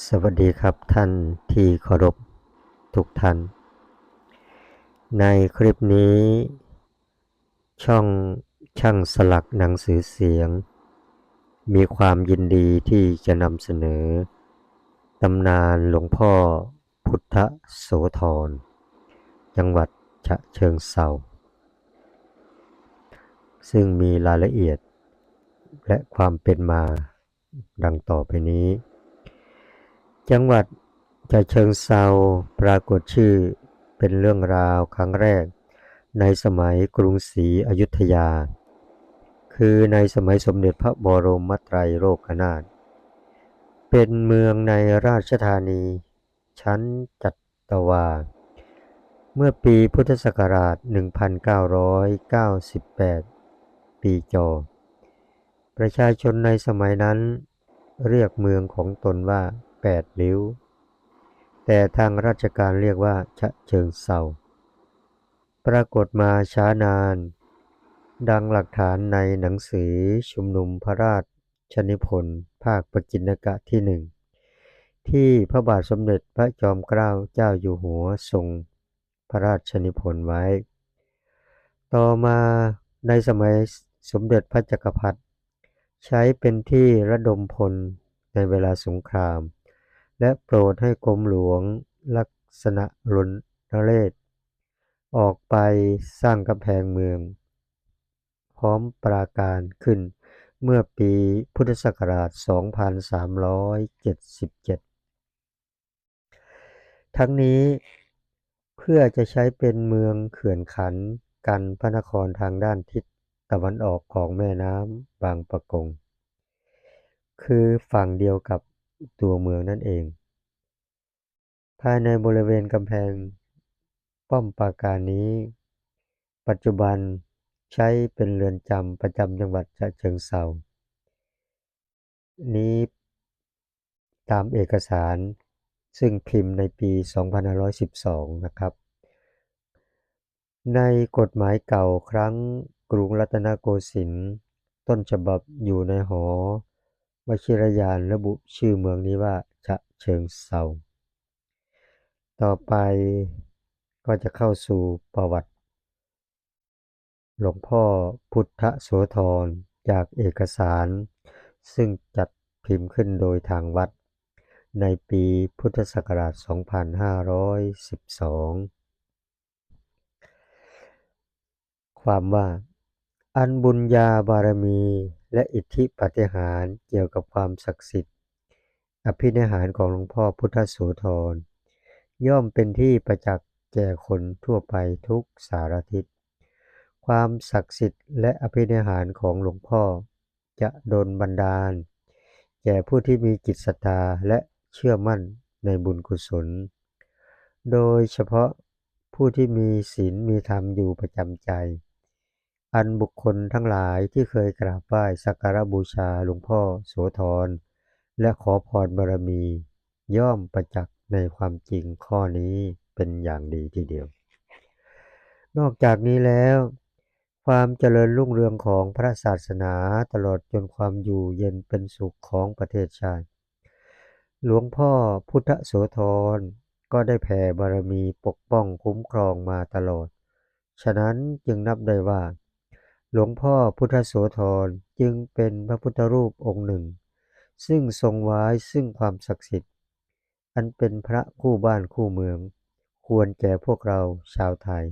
สวัสดีครับท่านที่เคารพทุกท่าน ในคลิปนี้ ช่องช่างสลักหนังสือเสียง มีความยินดีที่จะนำเสนอตำนานหลวงพ่อพุทธโสธร จังหวัดฉะเชิงเซาซึ่งมีรายละเอียดและความเป็นมาดังต่อไปนี้ จังหวัดฉะเชิงเซาปรากฏชื่อเป็นเรื่องราวครั้งแรก ในสมัยกรุงศรีอยุธยา คือในสมัยสมเด็จพระบรมไตรโลกนาถเป็นเมืองในราชธานี ชั้นจัตวา เมื่อปีพุทธศักราช 1998 ปีจอ ประชาชนในสมัยนั้นเรียกเมืองของตนว่า แปดริ้ว แต่ทางราชการเรียกว่าฉะเชิงเซาปรากฏมาช้านาน ดังหลักฐานในหนังสือชุมนุมพระราชชนิพนธ์ภาคปจินกะที่หนึ่งที่พระบาทสมเด็จพระจอมเกล้าเจ้าอยู่หัวทรงพระราชนิพนธ์ไว้ ต่อมาในสมัยสมเด็จพระจักรพรรดิใช้เป็นที่ระดมพลในเวลาสงคราม และโปรดให้กรมหลวงลักษณะรนเรศ ออกไปสร้างกำแพงเมือง พร้อมปราการขึ้นเมื่อปีพุทธศักราช 2377 ทั้งนี้เพื่อจะใช้เป็นเมืองเขื่อนขันกันพระนครทางด้านทิศตะวันออกของแม่น้ำบางปะกง คือฝั่งเดียวกับ ตัวเมืองนั่นเอง ภายในบริเวณกำแพง ป้อมปราการนี้ ปัจจุบันใช้เป็นเรือนจำประจำจังหวัดฉะเชิงเทรานี้ตามเอกสารซึ่งพิมพ์ในปี 2512 นะครับ ในกฎหมายเก่าครั้งกรุงรัตนโกสินทร์ต้นฉบับอยู่ในหอ วชิรยานระบุชื่อเมืองนี้ว่าฉะเชิงเซาต่อไปก็จะเข้าสู่ประวัติ หลวงพ่อพุทธโสธรจากเอกสาร ซึ่งจัดพิมพ์ขึ้นโดยทางวัด ในปีพุทธศักราช 2512 ความว่าอันบุญญาบารมี และอิทธิปาฏิหาริย์เกี่ยวกับความศักดิ์สิทธิ์ อภินิหารของหลวงพ่อพุทธโสธร ย่อมเป็นที่ประจักษ์แก่คนทั่วไปทุกสารทิศ ความศักดิ์สิทธิ์และอภินิหารของหลวงพ่อจะดลบันดาล แก่ผู้ที่มีจิตศรัทธาและเชื่อมั่นในบุญกุศล โดยเฉพาะผู้ที่มีศีลมีธรรมอยู่ประจำใจ อันบุคคลทั้งหลายที่เคยกราบไหว้สักการบูชาหลวงพ่อโสธรและขอพรบารมี ย่อมประจักษ์ในความจริงข้อนี้เป็นอย่างดีทีเดียว นอกจากนี้แล้ว ความเจริญรุ่งเรืองของพระศาสนาตลอดจนความอยู่เย็นเป็นสุขของประเทศชาติ หลวงพ่อพุทธโสธรก็ได้แผ่บารมีปกป้องคุ้มครองมาตลอด ฉะนั้นจึงนับได้ว่า หลวงพ่อพุทธโสธรจึงเป็นพระพุทธรูปองค์หนึ่ง ซึ่งทรงไว้ซึ่งความศักดิ์สิทธิ์ อันเป็นพระคู่บ้านคู่เมือง ควรแก่พวกเราชาวไทย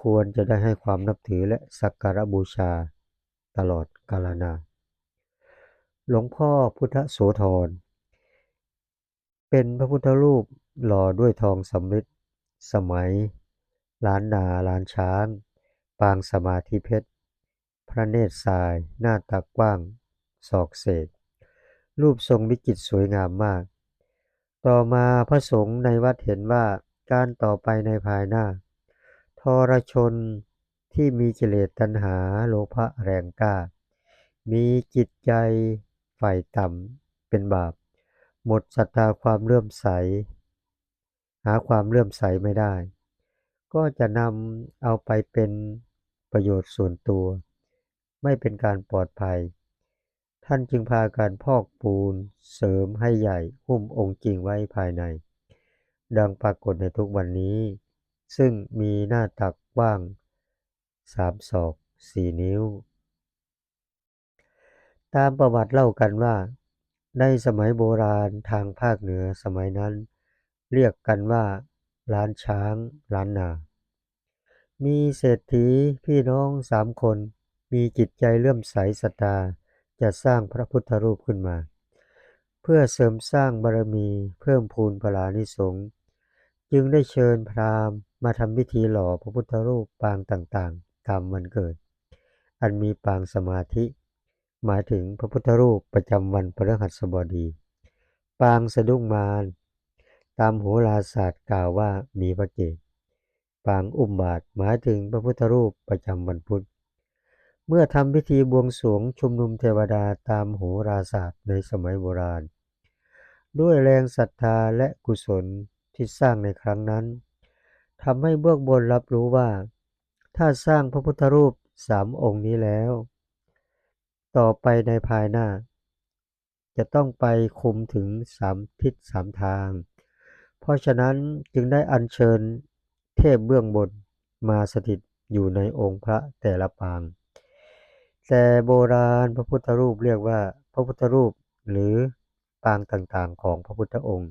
ควรจะได้ให้ความนับถือและสักการะบูชาตลอดกาลนานหลวงพ่อพุทธโสธร เป็นพระพุทธรูปหล่อด้วยทองสำริดสมัยล้านนาล้านช้าง ปางสมาธิเพชร ระเนตรทราย หน้าตักกว้าง ศอกเศษ รูปทรงวิจิตรสวยงามมาก ต่อมาพระสงฆ์ในวัดเห็นว่าการต่อไปในภายหน้า ทรชนที่มีกิเลสตัณหาโลภะแรงกล้า มีจิตใจฝ่ายต่ำเป็นบาป หมดศรัทธาความเลื่อมใส หาความเลื่อมใสไม่ได้ ก็จะนำเอาไปเป็นประโยชน์ส่วนตัว ไม่เป็นการปลอดภัย ท่านจึงพากันพอกปูนเสริมให้ใหญ่หุ้มองค์จริงไว้ภายใน ดังปรากฏในทุกวันนี้ ซึ่งมีหน้าตักกว้างสามศอกสี่นิ้ว ตามประวัติเล่ากันว่า ในสมัยโบราณทางภาคเหนือสมัยนั้น เรียกกันว่าล้านช้างล้านนา มีเศรษฐีพี่น้องสามคน มีจิตใจเลื่อมใสศรัทธาจะสร้างพระพุทธรูปขึ้นมา เพื่อเสริมสร้างบารมีเพิ่มพูนพลานิสงจึงได้เชิญพราหมณ์มาทำพิธีหล่อพระพุทธรูปปางต่างๆ ตามวันเกิด อันมีปางสมาธิ หมายถึงพระพุทธรูปประจำวันพฤหัสบดี ปางสะดุ้งมารตามโหราศาสตร์กล่าวว่ามีพระเกศปางอุ้มบาทหมายถึงพระพุทธรูปประจำวันพุธ เมื่อทำพิธีบวงสรวงชุมนุมเทวดาตามโหราศาสตร์ในสมัยโบราณ ด้วยแรงศรัทธาและกุศลที่สร้างในครั้งนั้นทำให้เบื้องบนรับรู้ว่า ถ้าสร้างพระพุทธรูปสามองค์นี้แล้ว ต่อไปในภายหน้า จะต้องไปคุมถึงสามทิศสามทาง เพราะฉะนั้นจึงได้อัญเชิญเทพเบื้องบนมาสถิตอยู่ในองค์พระแต่ละปาง แต่โบราณพระพุทธรูปเรียกว่าพระพุทธรูปหรือปางต่างๆของพระพุทธองค์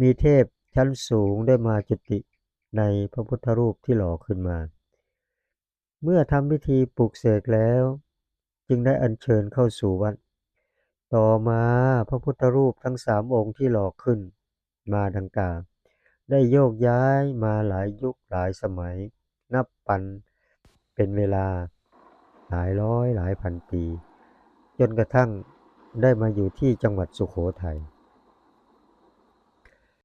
มีเทพชั้นสูงได้มาจุติในพระพุทธรูปที่หล่อขึ้นมา เมื่อทำพิธีปลุกเสกแล้ว จึงได้อัญเชิญเข้าสู่วัด ต่อมาพระพุทธรูปทั้งสามองค์ที่หล่อขึ้นมาดังกล่าวได้โยกย้ายมาหลายยุคหลายสมัย นับปันเป็นเวลา หลายร้อยหลายพันปี จนกระทั่งได้มาอยู่ที่จังหวัดสุโขทัย